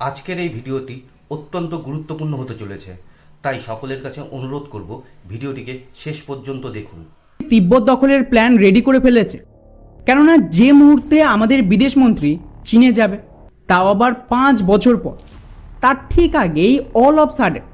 আজকের এই ভিডিওটি অত্যন্ত গুরুত্বপূর্ণ হতে চলেছে, তাই সকলের কাছে অনুরোধ করব ভিডিওটিকে শেষ পর্যন্ত দেখুন। তিব্বত দখলের প্ল্যান রেডি করে ফেলেছে। কেননা যে মুহূর্তে আমাদের বিদেশমন্ত্রী চীনে যাবে, তাও আবার পাঁচ বছর পর। তার ঠিক আগেই অল অফ সাডেন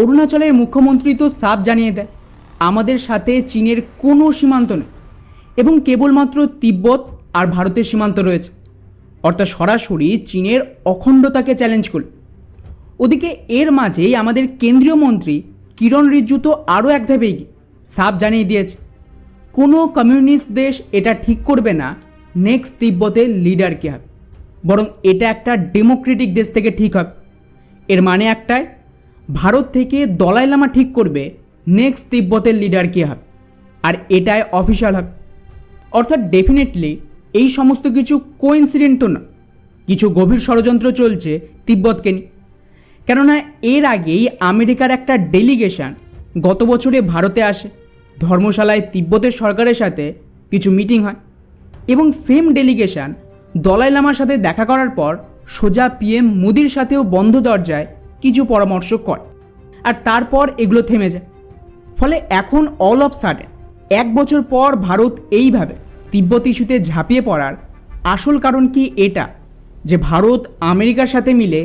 অরুণাচলের মুখ্যমন্ত্রী তো সাফ জানিয়ে দেয়, আমাদের সাথে চীনের কোনো সীমান্ত নেই। এবং কেবলমাত্র তিব্বত আর ভারতের সীমান্ত রয়েছে। অর্থাৎ সরাসরি চীনের অখণ্ডতাকে চ্যালেঞ্জ করল। ওদিকে এর মাঝেই আমাদের কেন্দ্রীয় মন্ত্রী কিরণ রিজ্জু তো আরও এক ধাপে সাফ জানিয়ে দিয়েছে। কোনো কমিউনিস্ট দেশ এটা ঠিক করবে না নেক্সট তিব্বতের লিডার কে হবে। বরং এটা একটা ডেমোক্রেটিক দেশ থেকে ঠিক হবে। এর মানে একটাই, ভারত থেকে দলাই লামা ঠিক করবে নেক্সট তিব্বতের লিডার কে হবে। আর এটাই অফিসিয়াল হবে। অর্থাৎ ডেফিনেটলি এই সমস্ত কিছু কোইন্সিডেন্ট তো না। কিছু গভীর ষড়যন্ত্র চলছে তিব্বতকে নিয়ে। কেননা এর আগেই আমেরিকার একটা ডেলিগেশন গত বছরে ভারতে আসে। ধর্মশালায় তিব্বতের সরকারের সাথে কিছু মিটিং হয় এবং সেম ডেলিগেশন দলাই লামার সাথে দেখা করার পর সোজা পিএম মোদির সাথেও বন্ধ দরজায় কিছু পরামর্শ করে। আর তারপর এগুলো থেমে যায়। ফলে এখন অল অফ সাডেন এক বছর পর ভারত এইভাবে তিব্বত ইস্যুতে ঝাঁপিয়ে পড়ার আসল কারণ কি এটা? যে ভারত আমেরিকার সাথে মিলে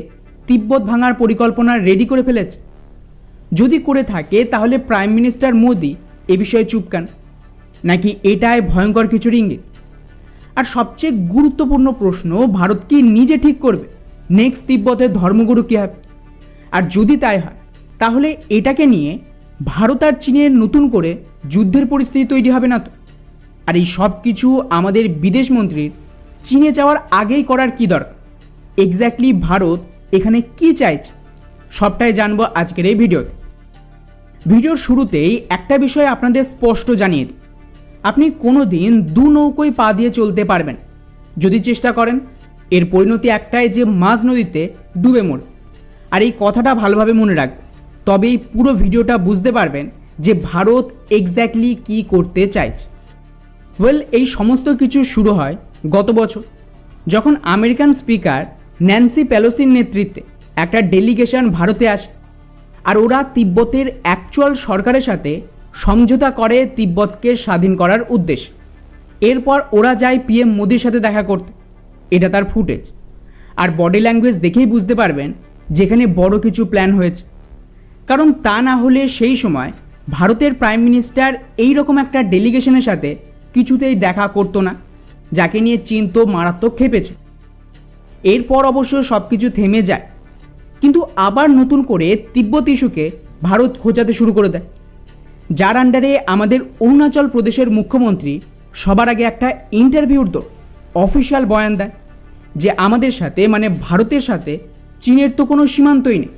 তিব্বত ভাঙার পরিকল্পনা রেডি করে ফেলেছে। যদি করে থাকে, তাহলে প্রাইম মিনিস্টার মোদি এ বিষয়ে চুপকান নাকি এটাই ভয়ঙ্কর কিছুর ইঙ্গিত? আর সবচেয়ে গুরুত্বপূর্ণ প্রশ্ন, ভারত কি নিজে ঠিক করবে? নেক্সট তিব্বতের ধর্মগুরু কী হবে? আর যদি তাই হয়, তাহলে এটাকে নিয়ে ভারত আর চীনের নতুন করে যুদ্ধের পরিস্থিতি তৈরি হবে না তো? আর এই সব কিছু আমাদের বিদেশমন্ত্রীর চীনে যাওয়ার আগেই করার কি দরকার? এক্স্যাক্টলি ভারত এখানে কি চাইছে? সবটাই জানব আজকের এই ভিডিওতে। ভিডিওর শুরুতেই একটা বিষয় আপনাদের স্পষ্ট জানিয়ে দিই। আপনি কোনো দিন দু নৌকোয় পা দিয়ে চলতে পারবেন। যদি চেষ্টা করেন, এর পরিণতি একটাই যে মাঝ নদীতে ডুবে মর আর এই কথাটা ভালোভাবে মনে রাখবেন। তবেই পুরো ভিডিওটা বুঝতে পারবেন যে ভারত এক্স্যাক্টলি কী করতে চাইছে। ওয়েল এই সমস্ত কিছু শুরু হয় গত বছর, যখন আমেরিকান স্পিকার ন্যান্সি প্যালোসির নেতৃত্বে একটা ডেলিগেশন ভারতে আসে আর ওরা তিব্বতের অ্যাকচুয়াল সরকারের সাথে সমঝোতা করে তিব্বতকে স্বাধীন করার উদ্দেশ্য। এরপর ওরা যায় পিএম মোদির সাথে দেখা করতে। এটা তার ফুটেজ। আর বডি ল্যাঙ্গুয়েজ দেখেই বুঝতে পারবেন যেখানে বড় কিছু প্ল্যান হয়েছে। কারণ তা না হলে সেই সময় ভারতের প্রাইম মিনিস্টার এই রকম একটা ডেলিগেশনের সাথে কিছুতেই দেখা করতো না, যাকে নিয়ে চীন তো মারাত্মক খেপেছে। এরপর অবশ্য সব কিছু থেমে যায়, কিন্তু আবার নতুন করে তিব্বত ইস্যুকে ভারত খোঁজাতে শুরু করে দেয়। যার আন্ডারে আমাদের অরুণাচল প্রদেশের মুখ্যমন্ত্রী সবার আগে একটা ইন্টারভিউর দোর অফিসিয়াল বয়ান দেয় যে আমাদের সাথে মানে ভারতের সাথে, চীনের তো কোনো সীমান্তই নেই।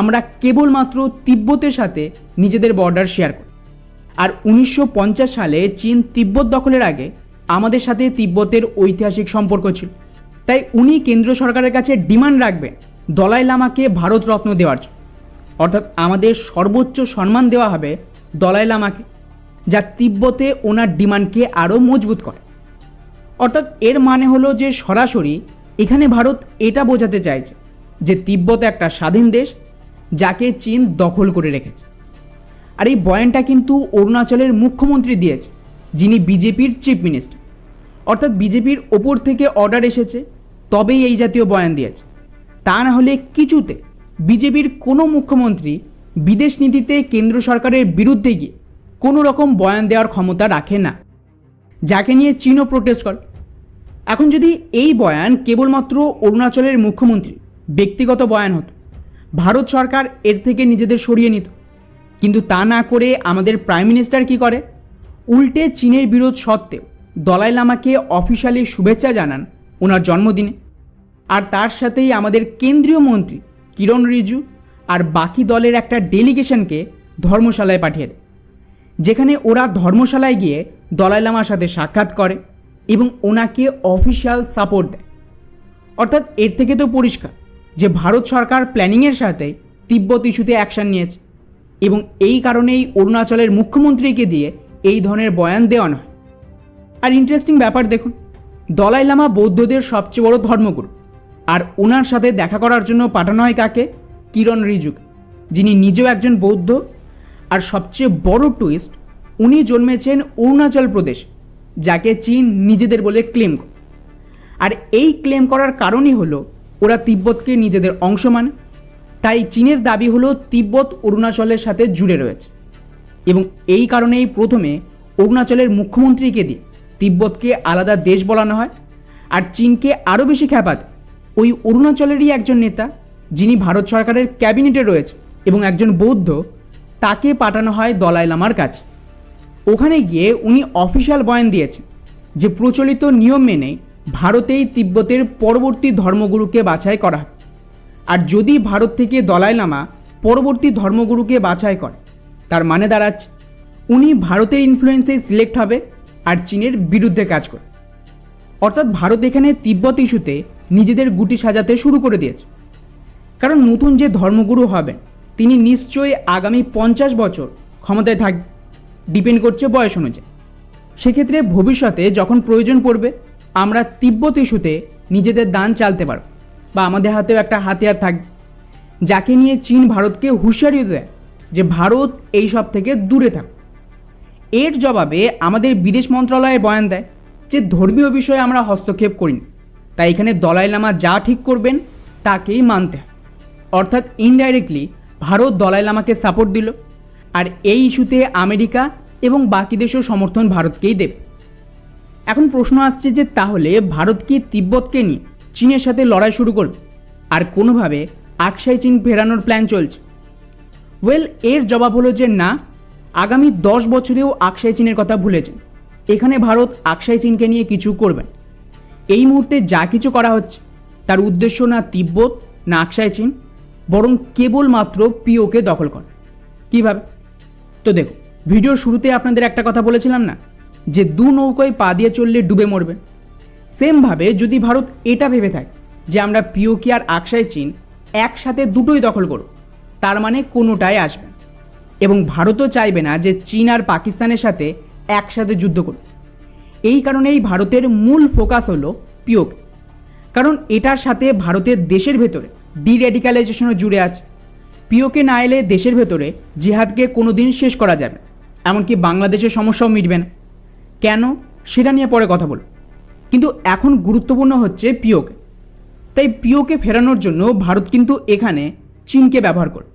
আমরা কেবলমাত্র তিব্বতের সাথে নিজেদের বর্ডার শেয়ার করি। আর উনিশশো পঞ্চাশ সালে চীন তিব্বত দখলের আগে আমাদের সাথে তিব্বতের ঐতিহাসিক সম্পর্ক ছিল। তাই উনি কেন্দ্র সরকারের কাছে ডিমান্ড রাখবেন দলাই লামাকে ভারত রত্ন দেওয়ার জন্য। অর্থাৎ আমাদের সর্বোচ্চ সম্মান দেওয়া হবে দলাই লামাকে, যা তিব্বতে ওনার ডিমান্ডকে আরও মজবুত করে। অর্থাৎ এর মানে হলো যে সরাসরি এখানে ভারত এটা বোঝাতে চাইছে যে তিব্বত একটা স্বাধীন দেশ যাকে চীন দখল করে রেখেছে। আর এই বয়ানটা কিন্তু অরুণাচলের মুখ্যমন্ত্রী দিয়েছে, যিনি বিজেপির চিফ মিনিস্টার। অর্থাৎ বিজেপির ওপর থেকে অর্ডার এসেছে, তবেই এই জাতীয় বয়ান দিয়েছে। তা না হলে কিছুতে বিজেপির কোনো মুখ্যমন্ত্রী বিদেশ নীতিতে কেন্দ্র সরকারের বিরুদ্ধে গিয়ে কোনো রকম বয়ান দেওয়ার ক্ষমতা রাখে না, যাকে নিয়ে চীনও প্রোটেস্ট করে। এখন যদি এই বয়ান কেবলমাত্র অরুণাচলের মুখ্যমন্ত্রী ব্যক্তিগত বয়ান হতো, ভারত সরকার এর থেকে নিজেদের সরিয়ে নিত। কিন্তু তা না করে আমাদের প্রাইম মিনিস্টার কি করে? উল্টে চীনের বিরোধ সত্ত্বেও দলাই লামাকে অফিসিয়ালি শুভেচ্ছা জানান ওনার জন্মদিনে। আর তার সাথেই আমাদের কেন্দ্রীয় মন্ত্রী কিরণ রিজু আর বাকি দলের একটা ডেলিগেশনকে ধর্মশালায় পাঠিয়ে দেয়। যেখানে ওরা ধর্মশালায় গিয়ে দলাই লামার সাথে সাক্ষাৎ করে এবং ওনাকে অফিসিয়াল সাপোর্ট দেয়। অর্থাৎ এর থেকে তো পরিষ্কার যে ভারত সরকার প্ল্যানিংয়ের সাথে তিব্বত ইস্যুতে অ্যাকশন নিয়েছে। এবং এই কারণেই অরুণাচলের মুখ্যমন্ত্রীকে দিয়ে এই ধরনের বয়ান দেওয়া নয়। আর ইন্টারেস্টিং ব্যাপার দেখুন, দলাই লামা বৌদ্ধদের সবচেয়ে বড় ধর্মগুরু। আর ওনার সাথে দেখা করার জন্য পাঠানো হয় কাকে? কিরণ রিজুক, যিনি নিজেও একজন বৌদ্ধ। আর সবচেয়ে বড় টুইস্ট উনি জন্মেছেন অরুণাচল প্রদেশ, যাকে চীন নিজেদের বলে ক্লেম আর এই ক্লেম করার কারণই হলো, ওরা তিব্বতকে নিজেদের অংশ মানে। তাই চীনের দাবি হলো তিব্বত অরুণাচলের সাথে জুড়ে রয়েছে। এবং এই কারণেই প্রথমে অরুণাচলের মুখ্যমন্ত্রীকে দিয়ে তিব্বতকে আলাদা দেশ বলানো হয় আর চীনকে আরও বেশি খ্যাপাতে ওই অরুণাচলেরই একজন নেতা, যিনি ভারত সরকারের ক্যাবিনেটে রয়েছে এবং একজন বৌদ্ধ, তাকে পাঠানো হয় দলাই লামার কাছে। ওখানে গিয়ে উনি অফিসিয়াল বয়ান দিয়েছেন যে প্রচলিত নিয়ম মেনে ভারতেই তিব্বতের পরবর্তী ধর্মগুরুকে বাছাই করা হয় আর যদি ভারত থেকে দলাই লামা পরবর্তী ধর্মগুরুকে বাছাই করে, তার মানে দাঁড়াচ্ছে, উনি ভারতের ইনফ্লুয়েন্সে সিলেক্ট হবে আর চীনের বিরুদ্ধে কাজ করে অর্থাৎ ভারত এখানে তিব্বত ইস্যুতে নিজেদের গুটি সাজাতে শুরু করে দিয়েছে। কারণ নতুন যে ধর্মগুরু হবেন, তিনি নিশ্চয়ই আগামী পঞ্চাশ বছর ক্ষমতায় থাক ডিপেন্ড করছে বয়স অনুযায়ী। সেক্ষেত্রে ভবিষ্যতে যখন প্রয়োজন পড়বে, আমরা তিব্বত ইস্যুতে নিজেদের দান চালতে পারব। বা আমাদের হাতেও একটা হাতিয়ার থাকবে যাকে নিয়ে চীন ভারতকে হুঁশিয়ারি দেয় যে ভারত এই সব থেকে দূরে থাক। এর জবাবে আমাদের বিদেশ মন্ত্রণালয়ে বয়ান দেয় যে ধর্মীয় বিষয়ে আমরা হস্তক্ষেপ করি না তাই এখানে দলাই লামা যা ঠিক করবেন তাকেই মানতে হয়। অর্থাৎ ইনডাইরেক্টলি ভারত দলাই লামাকে সাপোর্ট দিল, আর এই ইস্যুতে আমেরিকা এবং বাকি দেশও সমর্থন ভারতকেই দেবে। এখন প্রশ্ন আসছে যে তাহলে ভারত কি তিব্বতকে নিয়ে চীনের সাথে লড়াই শুরু করবে। আর কোনোভাবে আকসাই চীন ফেরানোর প্ল্যান চলছে। ওয়েল এর জবাব হলো যে না, আগামী দশ বছরেও আকসাই চীনের কথা ভুলেছেন। এখানে ভারত আকসাই চীনকে নিয়ে কিছু করবেন এই মুহূর্তে যা কিছু করা হচ্ছে, তার উদ্দেশ্য না তিব্বত, না আকসাই চীন, বরং কেবলমাত্র পিওকে দখল করা। কীভাবে? তো দেখো ভিডিওর শুরুতে আপনাদের একটা কথা বলেছিলাম না, যে দু নৌকায় পা দিয়ে চললে ডুবে মরবে। সেমভাবে যদি ভারত এটা ভেবে থাকে যে আমরা পিওকি আর আকসাই চীন একসাথে দুটোই দখল করব, তার মানে কোনোটাই আসবে না। এবং ভারতও চাইবে না যে চীন আর পাকিস্তানের সাথে একসাথে যুদ্ধ করুক। এই কারণেই ভারতের মূল ফোকাস হলো পিওকে। কারণ এটার সাথে ভারতের দেশের ভেতরে ডিরেডিকালাইজেশনও জুড়ে আছে। পিওকে না এলে দেশের ভেতরে জিহাদকে কোনো দিন শেষ করা যাবে এমনকি বাংলাদেশের সমস্যাও মিটবে না। কেন? সেটা নিয়ে পরে কথা বলব। কিন্তু এখন গুরুত্বপূর্ণ হচ্ছে পিওকে। তাই পিওকে ফেরানোর জন্য ভারত কিন্তু এখানে চীনকে ব্যবহার করে,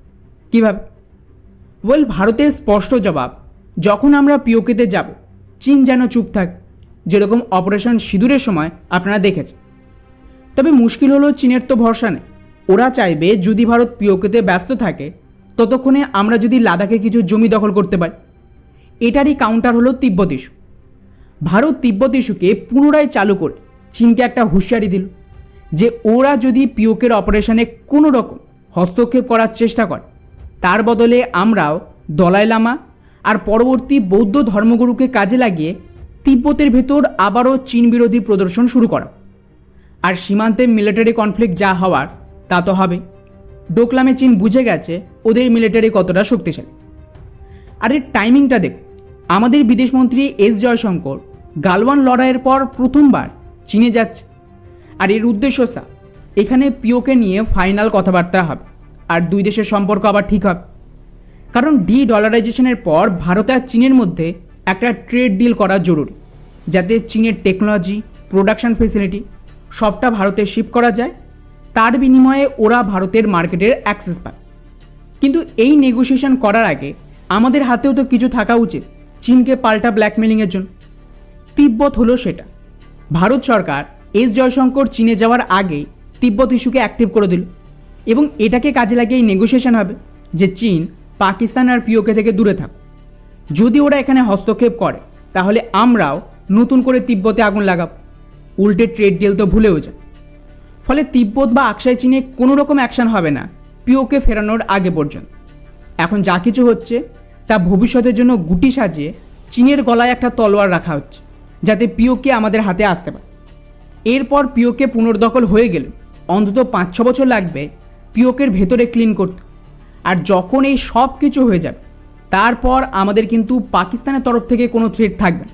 কীভাবে? ওয়েল ভারতের স্পষ্ট জবাব, যখন আমরা পিওকেতে যাব, চীন যেন চুপ থাক, যেরকম অপারেশন সিঁদুরের সময় আপনারা দেখেছেন। তবে মুশকিল হলো চীনের তো ভরসা নেই। ওরা চাইবে যদি ভারত পিওকেতে ব্যস্ত থাকে, ততক্ষণে আমরা যদি লাদাখে কিছু জমি দখল করতে পারি। এটারই কাউন্টার হলো তিব্বত ইস্যু ভারত তিব্বত ইস্যুকে পুনরায় চালু করে চীনকে একটা হুঁশিয়ারি দিল যে ওরা যদি পিওকের অপারেশনে কোনো রকম হস্তক্ষেপ করার চেষ্টা করে, তার বদলে আমরাও দলাই লামা আর পরবর্তী বৌদ্ধ ধর্মগুরুকে কাজে লাগিয়ে তিব্বতের ভেতর আবারও চীন বিরোধী প্রদর্শন শুরু করা আর সীমান্তে মিলিটারি কনফ্লিক্ট যা হওয়ার, তা তো হবে। ডোকলামে চীন বুঝে গেছে ওদের মিলিটারি কতটা শক্তিশালী। আর এর টাইমিংটা দেখো আমাদের বিদেশমন্ত্রী এস জয়শঙ্কর গালওয়ান লড়াইয়ের পর প্রথমবার চীনে যাচ্ছে। আর এর উদ্দেশ্য সা, এখানে পিওকে নিয়ে ফাইনাল কথাবার্তা হবে, আর দুই দেশের সম্পর্ক আবার ঠিক হবে। কারণ ডি ডলারাইজেশনের পর ভারত আর চীনের মধ্যে একটা ট্রেড ডিল করা জরুরি, যাতে চীনের টেকনোলজি, প্রোডাকশন ফেসিলিটি সবটা ভারতে শিফট করা যায়। তার বিনিময়ে ওরা ভারতের মার্কেটের অ্যাক্সেস পায়। কিন্তু এই নেগোসিয়েশন করার আগে আমাদের হাতেও তো কিছু থাকা উচিত, চীনকে পাল্টা ব্ল্যাকমেলিংয়ের জন্য। তিব্বত হলো সেটা। ভারত সরকার এস জয়শঙ্কর চীনে যাওয়ার আগে তিব্বত ইস্যুকে অ্যাক্টিভ করে দিল এবং এটাকে কাজে লাগিয়ে নেগোসিয়েশন হবে যে চীন পাকিস্তান আর পিওকে থেকে দূরে থাক যদি ওরা এখানে হস্তক্ষেপ করে, তাহলে আমরাও নতুন করে তিব্বতে আগুন লাগাব। উল্টে ট্রেড ডিল তো ভুলেও যায় ফলে তিব্বত বা আকসাই চীনে কোনো রকম অ্যাকশন হবে না পিওকে ফেরানোর আগে পর্যন্ত। এখন যা কিছু হচ্ছে, তা ভবিষ্যতের জন্য গুটি সাজিয়ে চীনের গলায় একটা তলোয়ার রাখা হচ্ছে। যাতে পিওকে আমাদের হাতে আসতে পারে। এরপর পিওকে পুনর্দখল হয়ে গেলে অন্তত পাঁচ ছ বছর লাগবে পিওকের ভেতরে ক্লিন করতে। আর যখন এই সব কিছু হয়ে যাবে, তারপর আমাদের কিন্তু পাকিস্তানের তরফ থেকে কোনো থ্রেট থাকবে না।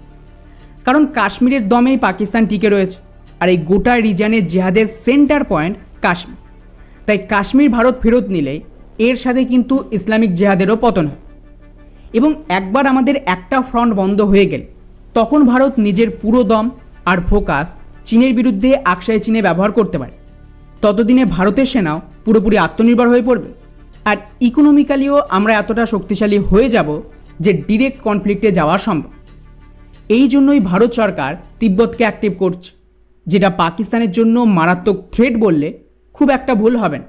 কারণ কাশ্মীরের দমেই পাকিস্তান টিকে রয়েছে, আর এই গোটা রিজনের জেহাদের সেন্টার পয়েন্ট কাশ্মীর। তাই কাশ্মীর ভারত ফেরত নিলে এর সাথে কিন্তু ইসলামিক জেহাদেরও পতন হয়। এবং একবার আমাদের একটা ফ্রন্ট বন্ধ হয়ে গেলে তখন ভারত নিজের পুরো দম আর ফোকাস চীনের বিরুদ্ধে আকসাই চীনে ব্যবহার করতে পারে। ততদিনে ভারতের সেনাও পুরোপুরি আত্মনির্ভর হয়ে পড়বে। আর ইকোনমিক্যালিও আমরা এতটা শক্তিশালী হয়ে যাব যে ডিরেক্ট কনফ্লিক্টে যাওয়া সম্ভব। এই জন্যই ভারত সরকার তিব্বতকে অ্যাক্টিভ করছে, যেটা পাকিস্তানের জন্য মারাত্মক থ্রেট বললে খুব একটা ভুল হবে না।